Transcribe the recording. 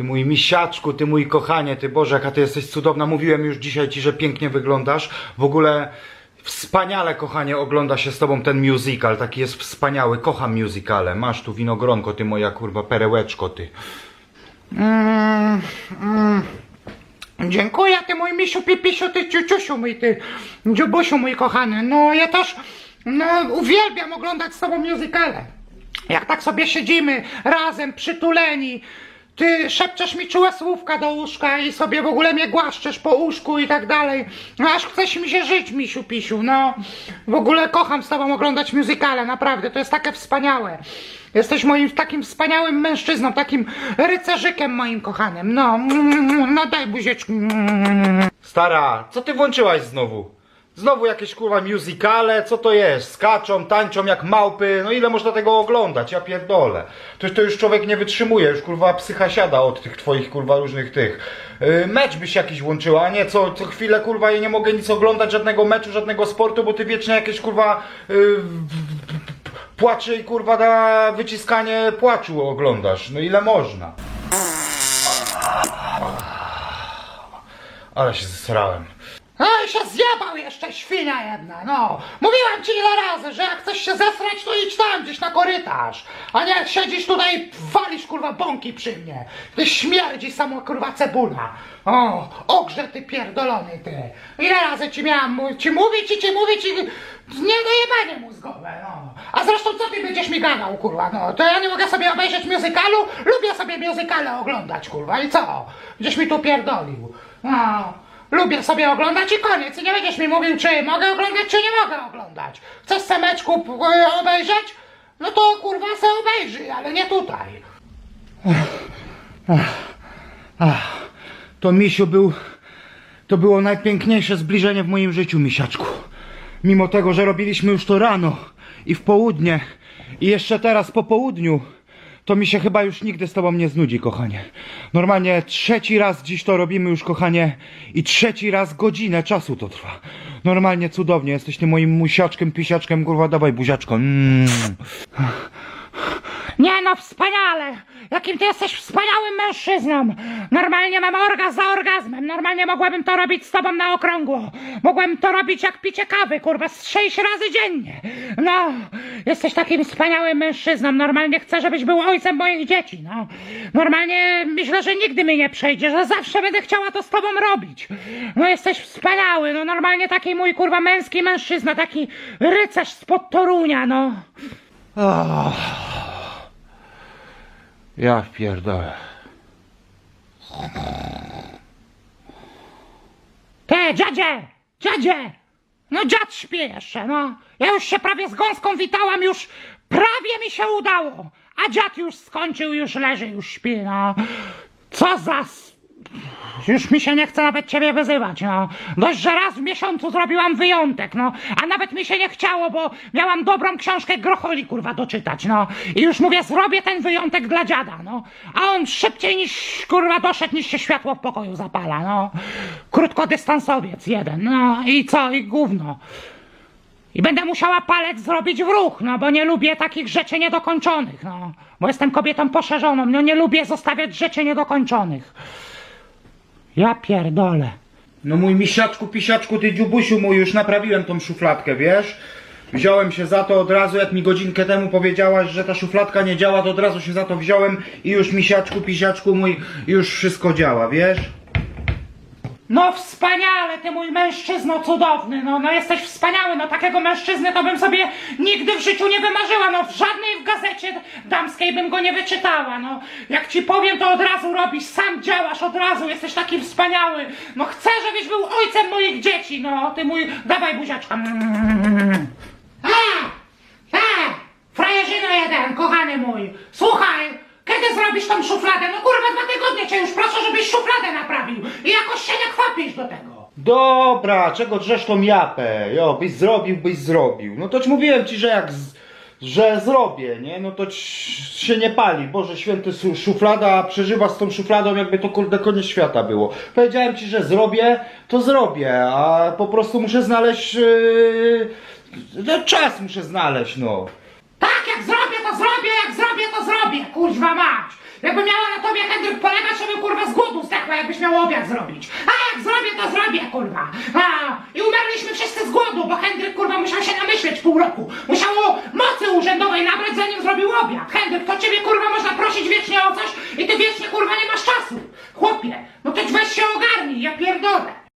Ty mój misiaczku, ty mój kochanie, ty Boże, jaka ty jesteś cudowna. Mówiłem już dzisiaj ci, że pięknie wyglądasz. W ogóle wspaniale, kochanie, ogląda się z tobą ten musical. Taki jest wspaniały. Kocham musicale. Masz tu winogronko, ty moja kurwa perełeczko, ty. Mm, mm. Dziękuję, ty mój misiu, pipisiu, ty ciuciusiu mój, ty dziubusiu mój kochany. No ja też, no uwielbiam oglądać z tobą musicale. Jak tak sobie siedzimy razem, przytuleni, ty szepczesz mi czułe słówka do łóżka i sobie w ogóle mnie głaszczesz po łóżku i tak dalej. No aż chce mi się żyć, misiu, pisiu, no. W ogóle kocham z tobą oglądać musicale, naprawdę, to jest takie wspaniałe. Jesteś moim takim wspaniałym mężczyzną, takim rycerzykiem moim kochanym, no. No daj buzieczku. Stara, co ty włączyłaś znowu? Znowu jakieś kurwa musicale, co to jest? Skaczą, tańczą jak małpy, no ile można tego oglądać? Ja pierdolę. To, to już człowiek nie wytrzymuje, już kurwa psycha siada od tych twoich kurwa różnych tych. Yy, mecz byś jakiś włączyła, nie co, co chwilę kurwa ja nie mogę nic oglądać, żadnego meczu, żadnego sportu, bo ty wiecznie jakieś kurwa yy, płacze i kurwa na wyciskanie płaczu oglądasz. No ile można? Ale się zesrałem. Oj, się zjebał jeszcze świnia jedna, no. Mówiłem ci ile razy, że jak chcesz się zesrać, to idź tam gdzieś na korytarz. A nie siedzisz tutaj i walisz kurwa bąki przy mnie. Ty śmierdzi samo kurwa cebula. O, ogrze ty pierdolony ty. Ile razy ci miałam ci mówić i ci mówić i nie dojebanie mózgowe, no. A zresztą co ty będziesz mi gadał, kurwa, no. To ja nie mogę sobie obejrzeć muzykalu? Lubię sobie muzykale oglądać, kurwa, i co? Gdzieś mi tu pierdolił. No. Lubię sobie oglądać i koniec. I nie będziesz mi mówił, czy mogę oglądać, czy nie mogę oglądać. Chcesz semeczku e, obejrzeć? No to kurwa se obejrzyj, ale nie tutaj. To misiu był. To było najpiękniejsze zbliżenie w moim życiu, misiaczku. Mimo tego, że robiliśmy już to rano i w południe i jeszcze teraz po południu, to mi się chyba już nigdy z tobą nie znudzi, kochanie. Normalnie trzeci raz dziś to robimy już, kochanie, i trzeci raz godzinę czasu to trwa. Normalnie cudownie, jesteś tym moim musiaczkiem, pisiaczkiem, kurwa, dawaj buziaczko. Mm. No, wspaniale! Jakim ty jesteś wspaniałym mężczyzną! Normalnie mam orgazm za orgazmem. Normalnie mogłabym to robić z tobą na okrągło. Mogłem to robić jak picie kawy, kurwa, z sześć razy dziennie. No, jesteś takim wspaniałym mężczyzną. Normalnie chcę, żebyś był ojcem moich dzieci, no. Normalnie myślę, że nigdy mi nie przejdzie, że zawsze będę chciała to z tobą robić. No jesteś wspaniały, no normalnie taki mój, kurwa, męski mężczyzna, taki rycerz spod Torunia, no. Ja pierdolę. Te, dziadzie! Dziadzie! No dziad śpi jeszcze, no. Ja już się prawie z gąską witałam, już prawie mi się udało. A dziad już skończył, już leży, już śpi, no. Co za... Już mi się nie chce nawet ciebie wyzywać, no. Dość, że raz w miesiącu zrobiłam wyjątek, no. A nawet mi się nie chciało, bo miałam dobrą książkę Grocholi, kurwa, doczytać, no. I już mówię, zrobię ten wyjątek dla dziada, no. A on szybciej niż, kurwa, doszedł, niż się światło w pokoju zapala, no. Krótkodystansowiec jeden, no. I co? I gówno. I będę musiała palec zrobić w ruch, no bo nie lubię takich rzeczy niedokończonych, no. Bo jestem kobietą poszerzoną, no nie lubię zostawiać rzeczy niedokończonych. Ja pierdolę. No mój misiaczku, pisiaczku, ty dziubusiu mój, już naprawiłem tą szufladkę, wiesz? Wziąłem się za to od razu, jak mi godzinkę temu powiedziałaś, że ta szufladka nie działa, to od razu się za to wziąłem i już misiaczku, pisiaczku mój, już wszystko działa, wiesz? No wspaniale, ty mój mężczyzno cudowny, no, no jesteś wspaniały, no takiego mężczyzny to bym sobie nigdy w życiu nie wymarzyła, no w żadnej w gazecie damskiej bym go nie wyczytała, no. Jak ci powiem, to od razu robisz, sam działasz od razu, jesteś taki wspaniały, no chcę, żebyś był ojcem moich dzieci, no, ty mój, dawaj buziaczka. A! A! Frajerzyno jeden, kochany mój, słuchaj, kiedy zrobisz tą szufladę? No kurwa, dwa tygodnie cię już proszę, żebyś szufladę naprawił i jakoś się nie kwapisz do tego. Dobra, czego drzesz tą japę? Jo, byś zrobił, byś zrobił. No to ci mówiłem ci, że jak z, że zrobię, nie? No to się nie pali. Boże święty, szuflada przeżywa z tą szufladą, jakby to kurde koniec świata było. Powiedziałem ci, że zrobię, to zrobię, a po prostu muszę znaleźć yy, no, czas muszę znaleźć, no. Tak, jak zrobię, to zrobię, jak zrobię, to zrobię, kurwa mać. Jakby miała na tobie Henryk polegać, to bym kurwa z głodu zdechła, jakbyś miał obiad zrobić zrobię, kurwa. A, I umarliśmy wszyscy z głodu, bo Henryk, kurwa, musiał się namyśleć pół roku. Musiał mocy urzędowej nabrać, zanim zrobił obiad. Henryk, to ciebie, kurwa, można prosić wiecznie o coś i ty wiecznie, kurwa, nie masz czasu. Chłopie, no to weź się ogarnij, ja pierdolę.